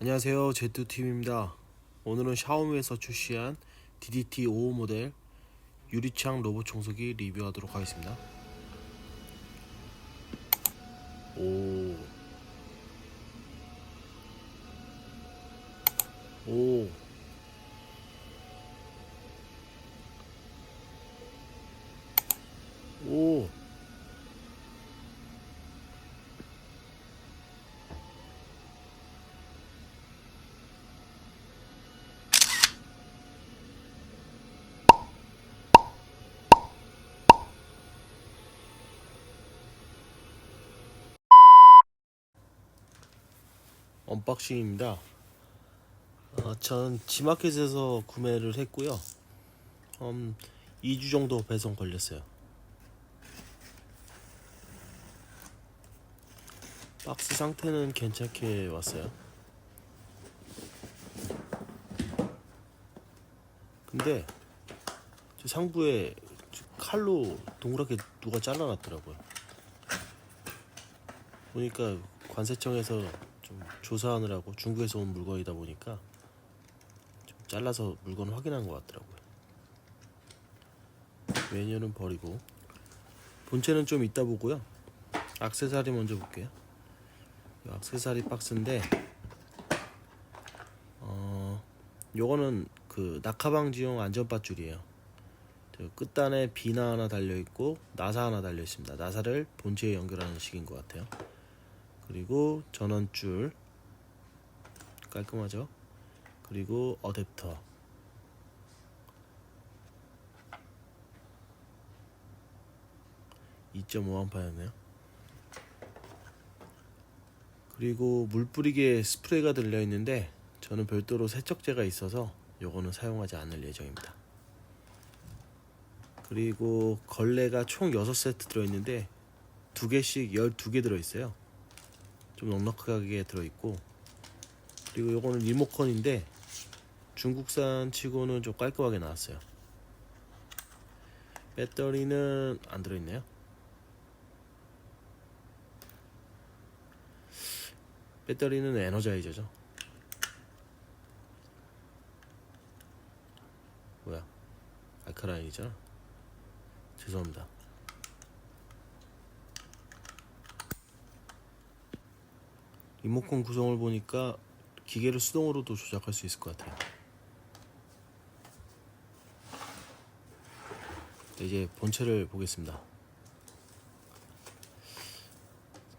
안녕하세요 제트팀입니다 오늘은 샤오미에서 출시한 DDT 5 모델 유리창 로봇 청소기 리뷰하도록 하겠습니다 오. 오. 오. 언박싱입니다. 어, 전 지마켓에서 구매를 했고요. 음, 2주 정도 배송 걸렸어요. 박스 상태는 괜찮게 왔어요. 근데 저 상부에 칼로 동그랗게 누가 잘라놨더라고요. 보니까 관세청에서 좀 조사하느라고 중국에서 온 물건이다 보니까 좀 잘라서 물건을 확인한 것 같더라고요. 메뉴는 버리고 본체는 좀 이따 보고요. 악세사리 먼저 볼게요. 이 악세사리 박스인데 어 요거는 그 낙하방지용 안전밧줄이에요. 저 끝단에 비나 하나 달려 있고 나사 하나 달려 있습니다. 나사를 본체에 연결하는 식인 것 같아요. 그리고 전원줄. 깔끔하죠. 그리고 어댑터. (2.5A)였네요. 그리고 물 뿌리개 스프레이가 들려 있는데 저는 별도로 세척제가 있어서 요거는 사용하지 않을 예정입니다. 그리고 걸레가 총 6세트 들어있는데 두 개씩 12개 들어있어요 좀 넉넉하게 들어있고 그리고 요거는 리모컨인데 중국산 치고는 좀 깔끔하게 나왔어요. 배터리는 안 들어있네요. 배터리는 에너자이저죠? 뭐야? 알카라인이잖아. 죄송합니다 리모컨 구성을 보니까 기계를 수동으로도 조작할 수 있을 것 같아요. 네, 이제 본체를 보겠습니다.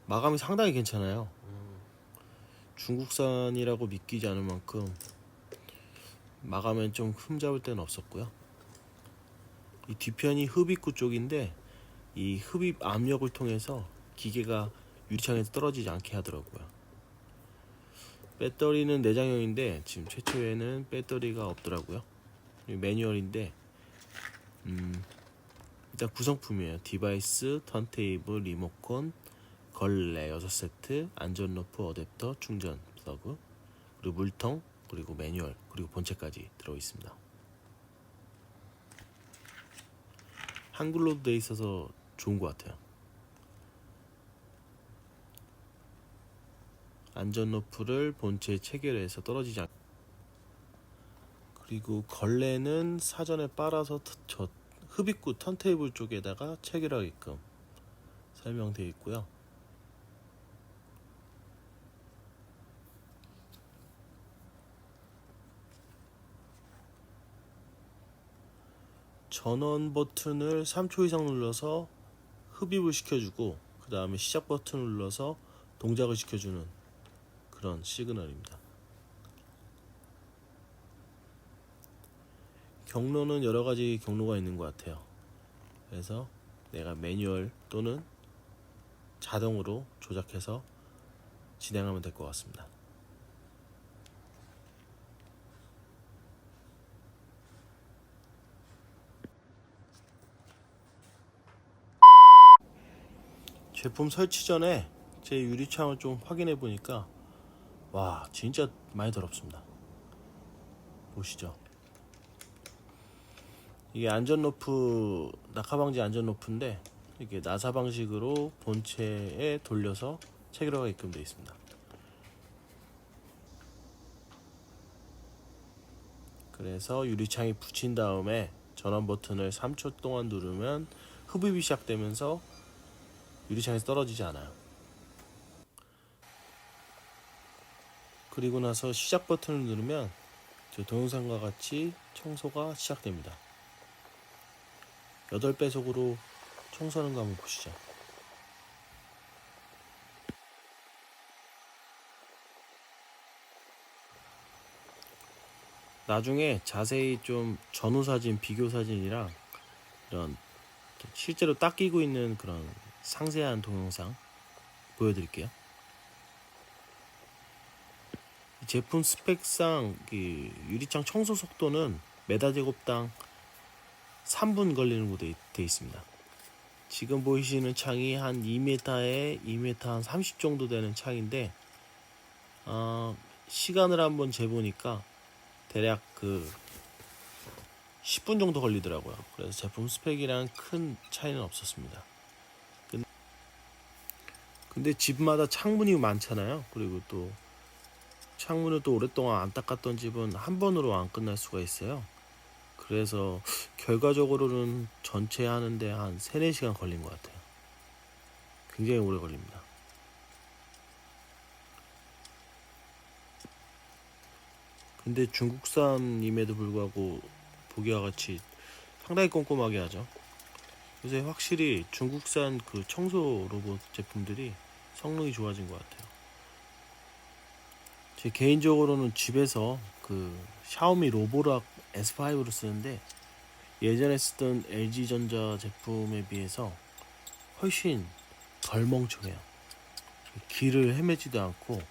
마감이 상당히 괜찮아요. 중국산이라고 믿기지 않을 만큼 마감엔 좀 흠잡을 데는 없었고요. 이 뒤편이 흡입구 쪽인데 이 흡입 압력을 통해서 기계가 유리창에서 떨어지지 않게 하더라고요. 배터리는 내장형인데 지금 최초에는 배터리가 없더라고요. 매뉴얼인데 음, 일단 구성품이에요. 디바이스, 턴테이블, 리모컨, 걸레 6세트, 안전 러프, 어댑터, 충전 플러그, 그리고 물통, 그리고 매뉴얼, 그리고 본체까지 들어 있습니다. 한글로도 돼 있어서 좋은 것 같아요. 안전 러프를 본체에 체결해서 떨어지지 않. 그리고 걸레는 사전에 빨아서 터- 저 흡입구 턴테이블 쪽에다가 체결하게끔 설명되어 있고요. 전원 버튼을 3초 이상 눌러서 흡입을 시켜주고 그 다음에 시작 버튼 을 눌러서 동작을 시켜주는 그런 시그널입니다. 경로는 여러 가지 경로가 있는 것 같아요. 그래서 내가 매뉴얼 또는 자동으로 조작해서 진행하면 될 것 같습니다. 제품 설치 전에 제 유리창을 좀 확인해 보니까 와 진짜 많이 더럽습니다. 보시죠. 이게 안전 로프 낙하방지 안전 로프인데 이게 나사 방식으로 본체에 돌려서 체결하게끔 되어 있습니다. 그래서 유리창이 붙인 다음에 전원 버튼을 3초 동안 누르면 흡입이 시작되면서 유리창에서 떨어지지 않아요. 그리고 나서 시작 버튼을 누르면 저 동영상과 같이 청소가 시작됩니다. 8배속으로 청소하는 거 한번 보시죠. 나중에 자세히 좀 전후 사진, 비교 사진이랑 이런 실제로 닦이고 있는 그런 상세한 동영상 보여드릴게요. 이 제품 스펙상 그 유리창 청소 속도는 메다 제곱당 3분 걸리는 곳에 돼 있습니다. 지금 보이시는 창이 한 2m에 2m 한 30 정도 되는 창인데 어, 시간을 한번 재보니까 대략 그 10분 정도 걸리더라고요. 그래서 제품 스펙이랑 큰 차이는 없었습니다. 근- 근데 집마다 창문이 많잖아요. 그리고 또 창문을 또 오랫동안 안 닦았던 집은 한 번으로 안 끝날 수가 있어요. 그래서 결과적으로는 전체 하는데 한 3, 4시간 걸린 것 같아요. 굉장히 오래 걸립니다. 근데 중국산임에도 불구하고 보기와 같이 상당히 꼼꼼하게 하죠. 요새 확실히 중국산 그 청소 로봇 제품들이 성능이 좋아진 것 같아요. 제 개인적으로는 집에서 그 샤오미 로보락 S5를 쓰는데 예전에 쓰던 LG전자 제품에 비해서 훨씬 덜 멍청해요. 길을 헤매지도 않고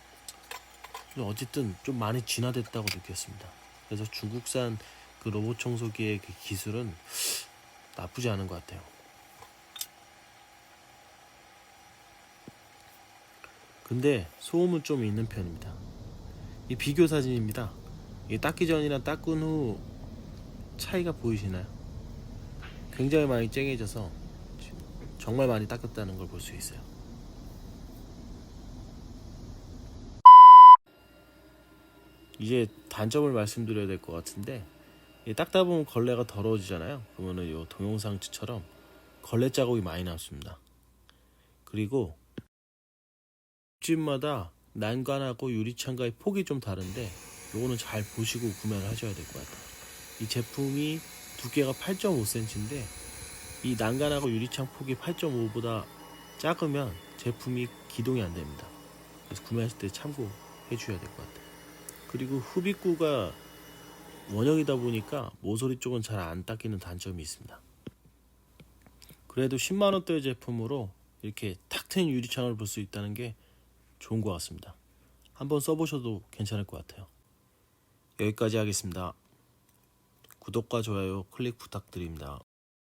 어쨌든 좀 많이 진화됐다고 느꼈습니다. 그래서 중국산 그 로봇 청소기의 그 기술은 나쁘지 않은 것 같아요. 근데 소음은 좀 있는 편입니다. 이 비교 사진입니다. 이 닦기 전이랑 닦은 후 차이가 보이시나요? 굉장히 많이 쨍해져서 정말 많이 닦았다는 걸 볼 수 있어요. 이제 단점을 말씀드려야 될 것 같은데 이 닦다 보면 걸레가 더러워지잖아요. 그러면은 요 동영상처럼 걸레 자국이 많이 남습니다. 그리고 집마다 난간하고 유리창과의 폭이 좀 다른데 요거는 잘 보시고 구매를 하셔야 될 것 같아요. 이 제품이 두께가 8.5cm인데 이 난간하고 유리창 폭이 8.5보다 작으면 제품이 기동이 안 됩니다. 그래서 구매하실 때 참고해 주셔야 될 것 같아요. 그리고 흡입구가 원형이다 보니까 모서리 쪽은 잘 안 닦이는 단점이 있습니다. 그래도 10만 원대 제품으로 이렇게 탁 트인 유리창을 볼 수 있다는 게 좋은 것 같습니다. 한번 써보셔도 괜찮을 것 같아요. 여기까지 하겠습니다. 구독과 좋아요 클릭 부탁드립니다.